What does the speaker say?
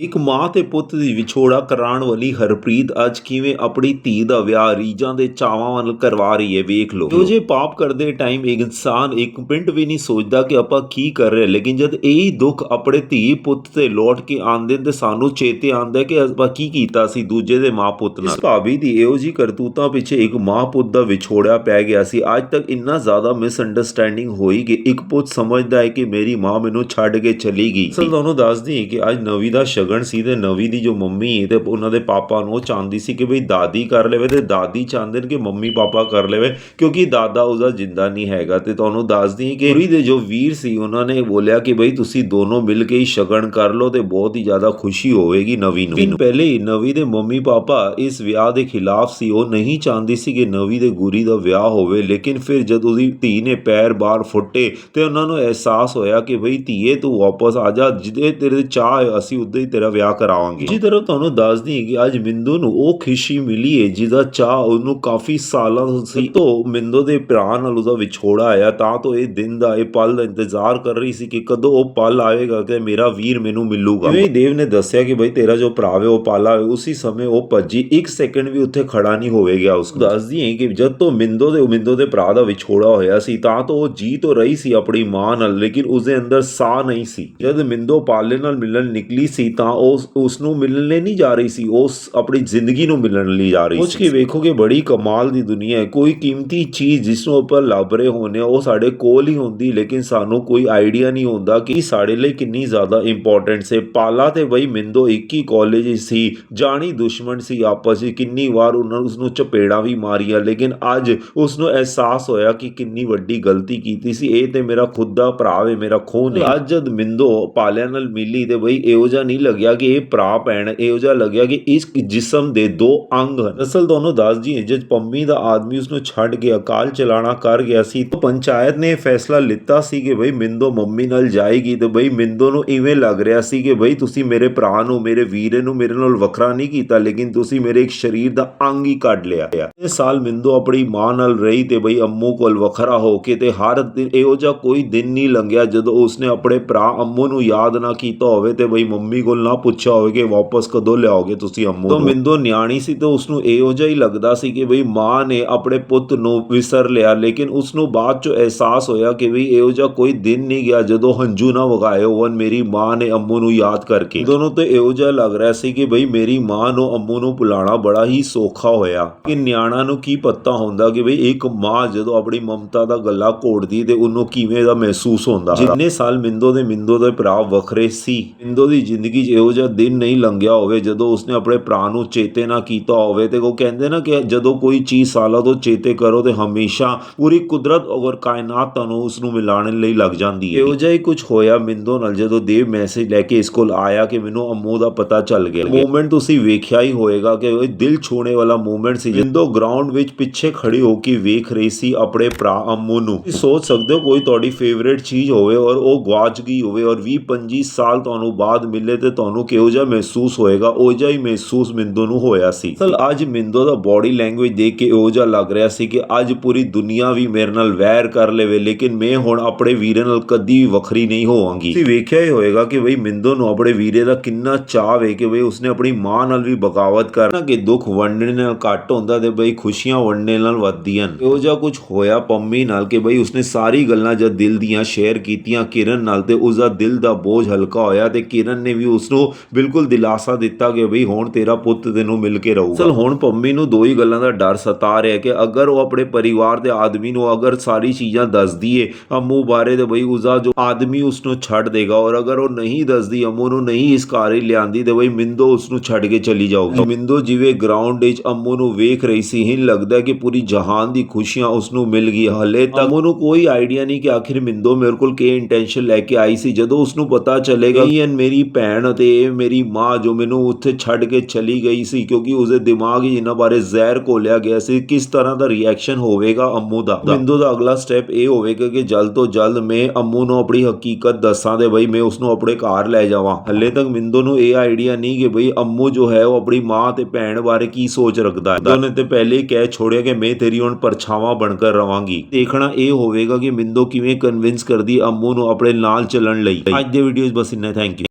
ਇੱਕ ਮਾਂ ਤੇ ਪੁੱਤ ਦੀ ਵਿਛੋੜਾ ਕਰਾਉਣ ਵਾਲੀ ਹਰਪ੍ਰੀਤ ਅੱਜ ਕਿਵੇਂ ਆਪਣੀ ਧੀ ਦਾ ਵਿਆਹ ਰੀਜਾਂ ਦੇ ਚਾਵਾਂ ਨਾਲ ਕਰਵਾ ਰਹੀ ਹੈ, ਵੇਖ ਲਓ। ਜੋ ਜੇ ਪਾਪ ਕਰਦੇ ਟਾਈਮ ਇੱਕ ਇਨਸਾਨ ਇੱਕ ਮਿੰਟ ਵੀ ਨਹੀਂ ਸੋਚਦਾ ਕਿ ਆਪਾਂ ਕੀ ਕਰ ਰਹੇ, ਲੇਕਿਨ ਜਦ ਇਹ ਦੁੱਖ ਆਪਣੇ ਧੀ, ਪੁੱਤ ਤੇ ਲੌਟ ਕੇ ਆਉਂਦੇ ਤੇ ਸਾਨੂੰ ਚੇਤੇ ਆਉਂਦਾ ਕਿ ਆਪਾਂ ਕੀ ਕੀਤਾ ਸੀ ਦੂਜੇ ਦੇ ਮਾਂ ਪੁੱਤ ਨਾਲ। ਇਸ ਭਾਬੀ ਦੀ ਇਹੋ ਜੀ ਕਰਤੂਤਾਂ ਪਿੱਛੇ ਇੱਕ ਮਾਂ ਪੁੱਤ ਦਾ ਵਿਛੋੜਿਆ ਪੈ ਗਿਆ ਸੀ। ਅੱਜ ਤੱਕ ਇੰਨਾ ਜ਼ਿਆਦਾ ਮਿਸਅੰਡਰਸਟੈਂਡਿੰਗ ਹੋਈ ਕਿ ਇੱਕ ਪੁੱਤ ਸਮਝਦਾ ਹੈ ਕਿ ਮੇਰੀ ਮਾਂ ਮੈਨੂੰ ਛੱਡ ਕੇ ਚਲੀ ਗਈ। ਅਸਲ ਤੁਹਾਨੂੰ ਦੱਸਦੀ ਹਾਂ ਕਿ ਅੱਜ ਨਵੀਂ ਦਾ ਸ਼ਗਨ ਸੀ ਤੇ ਨਵੀ ਦੀ ਜੋ ਮੰਮੀ ਤੇ ਉਹਨਾਂ ਦੇ ਪਾਪਾ ਨੂੰ ਉਹ ਚਾਹੁੰਦੀ ਸੀ ਕਿ ਬਈ ਦਾਦੀ ਕਰ ਲਵੇ ਤੇ ਦਾਦੀ ਚਾਹੁੰਦੇ ਨੇ ਕਿ ਮੰਮੀ ਪਾਪਾ ਕਰ ਲਵੇ, ਕਿਉਂਕਿ ਦਾਦਾ ਉਹਦਾ ਜਿੰਦਾ ਨਹੀਂ ਹੈਗਾ ਤੇ ਤੁਹਾਨੂੰ ਦੱਸਦੀ ਕਿ ਕੁੜੀ ਦੇ ਜੋ ਵੀਰ ਸੀ ਉਹਨਾਂ ਨੇ ਬੋਲਿਆ ਕਿ ਬਈ ਤੁਸੀਂ ਦੋਨੋਂ ਮਿਲ ਕੇ ਹੀ ਸ਼ਗਨ ਕਰ ਲਓ ਤੇ ਬਹੁਤ ਹੀ ਜ਼ਿਆਦਾ ਖੁਸ਼ੀ ਹੋਵੇਗੀ ਨਵੀ ਨੂੰ। ਪਹਿਲੇ ਹੀ ਨਵੀ ਦੇ ਮੰਮੀ ਪਾਪਾ ਇਸ ਵਿਆਹ ਦੇ ਖਿਲਾਫ ਸੀ, ਉਹ ਨਹੀਂ ਚਾਹੁੰਦੀ ਸੀ ਕਿ ਨਵੀ ਦੇ ਗੁਰੀ ਦਾ ਵਿਆਹ ਹੋਵੇ, ਲੇਕਿਨ ਫਿਰ ਜਦ ਉਹਦੀ ਧੀ ਨੇ ਪੈਰ ਬਾਹਰ ਫੁੱਟੇ ਤੇ ਉਹਨਾਂ ਨੂੰ ਅਹਿਸਾਸ ਹੋਇਆ ਕਿ ਬਈ ਧੀਏ ਤੂੰ ਵਾਪਸ ਆ ਜਾ, ਜਿਹਦੇ ਤੇਰੇ ਚਾਹ ਅਸੀਂ ਉਦੋਂ ਹੀ ਤੇਰਾ ਵਿਆਹ ਕਰਾਵਾਂਗੇ। ਜੀ ਤਰ੍ਹਾਂ ਤੁਹਾਨੂੰ ਦੱਸਦੀ ਹਾਂ ਕਿ ਅੱਜ ਮਿੰਦੂ ਨੂੰ ਉਹ ਖੁਸ਼ੀ ਮਿਲੀ ਹੈ ਜਿਹਦਾ ਚਾਹ ਉਹਨੂੰ ਕਾਫੀ ਸਾਲਾਂ ਤੋਂ ਸੀ। ਤੋਂ ਮਿੰਦੂ ਦੇ ਭਰਾ ਨਾਲ ਉਹਦਾ ਵਿਛੋੜਾ ਆਇਆ ਤਾਂ ਤੋਂ ਇਹ ਦਿਨ ਦਾ ਇਹ ਪਲ ਦਾ ਇੰਤਜ਼ਾਰ ਕਰ ਰਹੀ ਸੀ ਕਿ ਕਦੋਂ ਉਹ ਪਲ ਆਵੇਗਾ ਕਿ ਮੇਰਾ ਵੀਰ ਮੈਨੂੰ ਮਿਲੂਗਾ। ਜਿਵੇਂ ਦੇਵ ਨੇ ਦੱਸਿਆ ਕਿ ਬਈ ਤੇਰਾ ਜੋ ਭਰਾ ਹੈ ਉਹ ਪਾਲਾ ਹੈ ਉਸੇ ਸਮੇਂ ਉਹ ਭੱਜੀ ਇੱਕ ਸੈਕਿੰਡ ਵੀ ਉੱਥੇ ਖੜਾ ਨਹੀਂ ਹੋਵੇਗਾ ਉਸ ਦੱਸਦੀ ਹੈ ਕਿ ਜਦ ਤੋਂ ਮਿੰਦੋ ਦੇ ਮਿੰਦੋ ਦੇ ਭਰਾ ਦਾ ਵਿਛੋੜਾ ਹੋਇਆ ਸੀ ਤਾਂ ਤੋਂ ਉਹ ਜੀ ਤੋਂ ਰਹੀ ਸੀ ਆਪਣੀ ਮਾਂ ਨਾਲ ਲੇਕਿਨ ਉਸਦੇ ਅੰਦਰ ਸਾਹ ਨਹੀਂ ਸੀ। ਜਦ ਮਿੰਦੋ ਪਾਲੇ ਨਾਲ ਮਿਲਣ ਨਿਕਲੀ ਸੀ ਤਾਂ ਉਹ ਉਸ ਨੂੰ ਮਿਲਣ ਲਈ ਨਹੀਂ ਜਾ ਰਹੀ ਸੀ ਉਸ ਆਪਣੀ ਜ਼ਿੰਦਗੀ ਨੂੰ ਮਿਲਣ ਲਈ ਜਾ ਰਹੀ ਸੀ। ਕੇ ਵੇਖੋ ਕਿ ਬੜੀ ਕਮਾਲ ਦੀ ਦੁਨੀਆ ਹੈ। ਕੋਈ ਕੀਮਤੀ ਚੀਜ਼ ਜਿਸ ਨੂੰ ਆਪਾਂ ਲੱਭ ਰਹੇ ਆ ਉਹ ਸਾਡੇ ਕੋਲ ਹੀ ਹੁੰਦੀ ਲੇਕਿਨ ਸਾਨੂੰ ਕੋਈ ਆਈਡੀਆ ਨਹੀਂ ਹੁੰਦਾ ਕਿ ਸਾਡੇ ਲਈ ਕਿੰਨੀ ਜ਼ਿਆਦਾ ਇੰਪੋਰਟੈਂਟ ਸੇ। ਪਾਲਾ ਤੇ ਬਈ ਮਿੰਦੋ ਇੱਕ ਹੀ ਕਾਲਜ ਸੀ ਜਾਣੀ ਦੁਸ਼ਮਣ ਸੀ ਆਪਸ ਵਿੱਚ ਕਿੰਨੀ ਵਾਰ ਉਹਨਾਂ ਉਸ ਨੂੰ ਚਪੇੜਾਂ ਵੀ ਮਾਰੀਆਂ ਲੇਕਿਨ ਅੱਜ ਉਸ ਨੂੰ ਅਹਿਸਾਸ ਹੋਇਆ ਕਿ ਕਿੰਨੀ ਵੱਡੀ ਗਲਤੀ ਕੀਤੀ ਸੀ। ਇਹ ਤੇ ਮੇਰਾ ਖੁਦ ਦਾ ਭਰਾ ਵੇ ਮੇਰਾ ਖੂਨ ਹੈ ਅੱਜ ਜਦ ਮਿੰਦੋ ਪਾਲਿਆਂ ਨਾਲ ਮਿਲੀ ਤੇ ਬਈ ਇਹੋ ਜਿਹਾ ਨਹੀਂ ਲੱਗਿਆ ਕਿ ਇਹ ਭਰਾ ਭੈਣ, ਇਹੋ ਜਿਹਾ ਲੱਗਿਆ ਕਿ ਇਸ ਜਿਸਮ ਦੇ ਦੋ ਅੰਗ ਹਨ। ਅਸਲ ਤੁਹਾਨੂੰ ਦੱਸ ਜੀ ਜਦ ਪੰਮੀ ਦਾ ਆਦਮੀ ਉਸ ਨੂੰ ਛੱਡ ਕੇ ਅਕਾਲ ਚਲਾਣਾ ਕਰ ਗਿਆ ਸੀ, ਤਾਂ ਪੰਚਾਇਤ ਨੇ ਫੈਸਲਾ ਲਿੱਤਾ ਸੀ ਕਿ ਬਈ ਮਿੰਦੋ ਮੰਮੀ ਨਾਲ ਜਾਏਗੀ ਤੇ ਬਈ ਮਿੰਦੋ ਨੂੰ ਇਵੇਂ ਲੱਗ ਰਿਹਾ ਸੀ ਕਿ ਬਈ ਤੁਸੀਂ ਮੇਰੇ ਭਰਾ ਨੂੰ, ਮੇਰੇ ਵੀਰੇ ਨੂੰ, ਮੇਰੇ ਨਾਲ ਵੱਖਰਾ ਨਹੀਂ ਕੀਤਾ, ਲੇਕਿਨ ਤੁਸੀਂ ਮੇਰੇ ਇੱਕ ਸਰੀਰ ਦਾ ਅੰਗ ਹੀ ਕੱਢ ਲਿਆ ਇਹ ਸਾਲ ਮਿੰਦੋ ਆਪਣੀ ਮਾਂ ਨਾਲ ਰਹੀ ਤੇ ਬਈ ਅੰਮੂ ਕੋਲ ਵੱਖਰਾ ਹੋ ਕੇ ਤੇ ਹਰ ਦਿਨ ਇਹੋ ਜਿਹਾ ਕੋਈ ਦਿਨ ਨਹੀਂ ਲੰਘਿਆ ਜਦੋਂ ਉਸਨੇ ਆਪਣੇ ਭਰਾ ਅੰਮੂ ਨੂੰ ਯਾਦ ਨਾ ਕੀਤਾ ਹੋਵੇ ਤੇ ਬਈ ਮੰਮੀ ਕੋਲ ਨਾ ਪੁੱਛਿਆ ਹੋਵੇ ਕਿ ਵਾਪਸ ਕਦੋਂ ਲਿਆਓਗੇ ਤੁਸੀਂ ਅੰਮੂ ਤੋਂ ਮਿੰਦੋ ਨਿਆਣੀ ਸੀ ਤੇ ਉਸ ਨੂੰ ਇਹੋ ਜਿਹਾ ਹੀ ਲੱਗਦਾ ਸੀ ਕਿ ਬਈ ਮਾਂ ਨੇ ਆਪਣੇ ਪੁੱਤ ਨੂੰ ਵਿਸਰ ਲਿਆ ਲੇਕਿਨ ਉਸ ਨੂੰ ਬਾਅਦ ਚ ਅਹਿਸਾਸ ਹੋਇਆ ਕਿ ਬਈ ਇਹੋ ਜਿਹਾ ਕੋਈ ਦਿਨ ਨਹੀਂ ਗਿਆ ਜਦੋਂ ਹੰਝੂ ਨਾ ਵਗਾਏ ਹੋਣ ਮੇਰੀ ਮਾਂ ਨੇ ਅੰਮੂ ਨੂੰ ਯਾਦ ਕਰਕੇ। ਦੋਨੋਂ ਤੇ ਇਹੋ ਜਿਹਾ ਲੱਗ ਰਿਹਾ ਸੀ ਕਿ ਬਈ ਮੇਰੀ ਮਾਂ ਨੂੰ ਅੰਮੂ ਨੂੰ ਭੁਲਾਣਾ ਬੜਾ ਹੀ ਸੌਖਾ ਹੋਇਆ। ਕਿ ਨਿਆਣਾ ਨੂੰ ਕੀ ਪਤਾ ਹੁੰਦਾ ਕਿ ਬਈ ਇੱਕ ਮਾਂ ਜਦੋਂ ਆਪਣੀ ਮਮਤਾ ਦਾ ਗੱਲਾ ਘੋੜਦੀ ਤੇ ਉਹਨੂੰ ਕਿਵੇਂ ਦਾ ਮਹਿਸੂਸ ਹੁੰਦਾ। ਜਿੰਨੇ ਸਾਲ ਮਿੰਦੋ ਦੇ ਮਿੰਦੋ ਦੇ ਭਰਾ ਵੱਖਰੇ ਸੀ ਮਿੰਦੋ ਦੀ ਜ਼ਿੰਦਗੀ 'ਚ ਇਹੋ ਜਿਹਾ ਦਿਨ ਨਹੀਂ ਲੰਘਿਆ ਹੋਵੇ ਜਦੋਂ ਉਸਨੇ ਆਪਣੇ ਭਰਾ ਨੂੰ ਚੇਤੇ ਨਾ ਕੀਤਾ ਹੋਵੇ। ਤੇ ਉਹ ਕਹਿੰਦੇ ਨਾ ਕਿ ਜਦੋਂ ਕੋਈ ਚੀਜ਼ ਸਾਲਾਂ ਤੋਂ ਚੇਤੇ ਕਰੋ ਤੇ ਹਮੇਸ਼ਾ ਪੂਰੀ ਕੁਦਰਤ ਔਰ ਕਾਇਨਾਤ ਤੁਹਾਨੂੰ ਉਸ ਨੂੰ ਮਿਲਾਉਣ ਲਈ ਲੱਗ ਜਾਂਦੀ ਹੈ। ਇਹੋ ਜਿਹਾ ਹੀ ਕੁਝ ਹੋਇਆ ਮਿੰਦੋ ਨਾਲ ਜਦੋਂ ਦੇਵ ਮੈਸੇਜ ਲੈ ਕੇ ਇਸ ਕੋਲ ਆਇਆ ਕਿ ਮੈਨੂੰ ਅੰਮੂ ਦਾ ਪਤਾ ਚੱਲ ਗਿਆ। ਮੂਮੈਂਟ ਤੁਸੀਂ ਵੇਖਿਆ ਹੀ ਹੋਏਗਾ ਕਿ ਉਹ ਦਿਲ ਛੂਣੇ ਵਾਲਾ ਮੂਮੈਂਟ ਸੀ। ਮਿੰਦੋ ਗਰਾਊਂਡ ਵਿੱਚ ਪਿੱਛੇ ਖੜੀ ਹੋ ਕੇ ਵੇਖ ਰਹੀ ਸੀ ਆਪਣੇ ਭਰਾ ਅੰਮੂ ਨੂੰ। ਤੁਸੀਂ ਸੋਚ ਸਕਦੇ ਹੋ ਕੋਈ ਤੁਹਾਡੀ ਫੇਵਰੇਟ ਚੀਜ਼ ਹੋਵੇ ਔਰ ਉਹ ਗਵਾਚ ਗਈ ਹੋਵੇ ਔਰ 20 25 ਸਾਲ ਤੁਹਾਨੂੰ ਬਾਅਦ ਮਿਲੇ ਤੇ ਤੁਹਾਨੂੰ ਕਿਹੋ ਜਿਹਾ ਮਹਿਸੂਸ ਹੋਏਗਾ, ਉਹ ਜਿਹਾ ਹੀ ਮਹਿਸੂਸ ਮਿੰਦੋ ਨੂੰ ਹੋਇਆ ਸੀ। ਚਲ ਅੱਜ ਮਿੰਦੋ ਦਾ ਬਾਡੀ ਲੈਂਗੁਏਜ ਦੇਖ ਕੇ ਉਹ ਜਿਹਾ ਲੱਗ ਰਿਹਾ ਸੀ ਕਿ ਅੱਜ ਪੂਰੀ ਦੁਨੀਆ ਵੀ ਮੇਰੇ ਨਾਲ ਵੈਰ ਕਰ ਲਵੇ, ਲੇਕਿਨ ਮੈਂ ਹੁਣ ਆਪਣੇ ਵੀਰੇ ਨਾਲ ਕਦੀ ਵੀ ਵੱਖਰੀ ਨਹੀਂ ਹੋਵਾਂਗੀ। ਤੁਸੀਂ ਵੇਖਿਆ ਹੀ ਹੋਏਗਾ ਕਿ ਬਈ ਮਿੰਦੋ ਨੂੰ ਆਪਣੇ ਵੀਰੇ ਦਾ ਕਿੰਨਾ ਚਾਅ ਵੇ ਕਿ ਬਈ ਉਸਨੇ ਆਪਣੀ ਮਾਂ ਨਾਲ ਵੀ ਬਗਾਵਤ ਕਰਨਾ ਕਿ ਦੁੱਖ ਵੰਡਣੇ ਨਾਲ ਘੱਟ ਹੁੰਦਾ ਤੇ ਬਈ ਖੁਸ਼ੀਆਂ ਵੰਡਣੇ ਨਾਲ ਵੱਧਦੀਆਂ ਇਹੋ ਜਿਹਾ ਕੁਝ ਹੋਇਆ ਪੰਮੀ ਨਾਲ ਕਿ ਬਈ ਉਸਨੇ ਸਾਰੀ ਗੱਲਾਂ ਜਦ ਦਿਲ ਦੀਆਂ ਸ਼ੇਅਰ ਕੀਤੀਆਂ ਕਿਰਨ ਨਾਲ ਤੇ ਉਸਦਾ ਦਿਲ ਦਾ ਬੋਝ ਹਲਕਾ ਹੋਇਆ ਤੇ ਕਿਰਨ ਨੇ ਵੀ ਉਸ ਨੂੰ ਬਿਲਕੁਲ ਦਿਲਾਸਾ ਦਿੱਤਾ ਕਿ ਬਈ ਹੁਣ ਤੇਰਾ ਪੁੱਤ ਤੈਨੂੰ ਮਿਲ ਕੇ ਰਹੂਗਾ। ਚਲ ਹੁਣ ਪੰਮੀ ਨੂੰ ਦੋ ਹੀ ਗੱਲਾਂ ਦਾ ਡਰ ਸਤਾ ਰਿਹਾ ਕਿ ਅਗਰ ਉਹ ਆਪਣੇ ਪਰਿਵਾਰ ਦੇ ਆਦਮੀ ਨੂੰ ਅਗਰ ਸਾਰੀ ਚੀਜ਼ਾਂ ਦੱਸਦੀ ਏ ਅੰਮੂ ਬਾਰੇ ਤੇ ਬਈ ਉਸਦਾ ਜੋ ਆਦਮੀ ਉਸ ਨੂੰ ਛੱਡ ਦੇਗਾ ਔਰ ਅਗਰ ਉਹ ਨਹੀਂ ਦੱਸਦੀ, ਅੰਮੂ ਨੂੰ ਨਹੀਂ ਇਸ ਘਰ ਹੀ ਲਿਆਂਦੀ ਤੇ ਬਈ ਮਿੰਦੋ ਉਸ ਨੂੰ ਛੱਡ ਕੇ ਚਲੀ ਜਾਊਗੀ। ਮਿੰਦੋ ਜਿਵੇਂ ਗਰਾਊਂਡ ਵਿੱਚ ਅਮੂ ਨੂੰ ਵੇਖ ਰਹੀ ਸੀ, ਹੀ ਲੱਗਦਾ ਕਿ ਪੂਰੀ ਜਹਾਨ ਦੀ ਖੁਸ਼ੀਆਂ ਉਸ ਨੂੰ ਮਿਲ ਗਈ। ਹਲੇ ਤੱਕ ਅੰਮੂ ਨੂੰ ਕੋਈ ਆਈਡੀਆ ਨਹੀਂ ਕਿ ਆਖਿਰ ਮਿੰਦੋ ਮੇਰੇ ਕੋਲ ਕੀ ਇੰਟੈਂਸ਼ਨ ਲੈ ਕੇ ਆਈ ਸੀ। ਜਦੋਂ ਉਸ ਨੂੰ ਪਤਾ ਚੱਲੇਗਾ ਕਿ ਇਹ ਮੇਰੀ ਭੈਣ ਇਹ ਮੇਰੀ ਮਾਂ ਜੋ ਮੈਨੂੰ ਉੱਥੇ ਛੱਡ ਕੇ ਚਲੀ ਗਈ ਸੀ ਕਿਉਂਕਿ ਉਸਦੇ ਦਿਮਾਗ 'ਚ ਇਹਨਾਂ ਬਾਰੇ ਜ਼ਹਿਰ ਘੋਲਿਆ ਗਿਆ ਸੀ ਕਿਸ ਤਰ੍ਹਾਂ ਦਾ ਰਿਐਕਸ਼ਨ ਹੋਵੇਗਾ ਅੰਮੂ ਦਾ? ਮਿੰਦੋ ਦਾ ਅਗਲਾ ਸਟੈਪ ਇਹ ਹੋਵੇਗਾ ਕਿ ਜਲਦ ਤੋਂ ਜਲਦ ਮੈਂ ਅੰਮੂ ਨੂੰ ਆਪਣੀ ਹਕੀਕਤ ਦੱਸਾਂ ਤੇ ਬਈ ਮੈਂ ਉਸ ਨੂੰ ਆਪਣੇ ਘਰ ਲੈ ਜਾਵਾਂ। ਹੱਲੇ ਤੱਕ ਮਿੰਦੋ ਨੂੰ ਇਹ ਆਈਡੀਆ ਨਹੀਂ ਕਿ ਬਈ ਅੰਮੂ ਜੋ ਹੈ ਉਹ ਆਪਣੀ ਮਾਂ ਤੇ ਭੈਣ ਬਾਰੇ ਕੀ ਸੋਚ ਰੱਖਦਾ ਹੈ। ਉਹਨੇ ਤੇ ਪਹਿਲੇ ਹੀ ਕਹਿ ਛੋੜਿਆ ਕਿ ਮੈਂ ਤੇਰੀ ਹੁਣ ਪਰਛਾਵਾਂ ਬਣकर ਰਵਾਂਗੀ। ਦੇਖਣਾ ਇਹ ਹੋਵੇਗਾ ਕਿ ਮਿੰਦੋ ਕਿਵੇਂ ਕਨਵਿੰਸ ਕਰਦੀ ਅੰਮੂ ਨੂੰ ਆਪਣੇ ਨਾਲ ਚੱਲਣ ਲਈ। ਅੱਜ ਦੇ ਵੀਡੀਓਜ਼ ਬਸ ਇੰਨਾ ਥੈਂਕ ਯੂ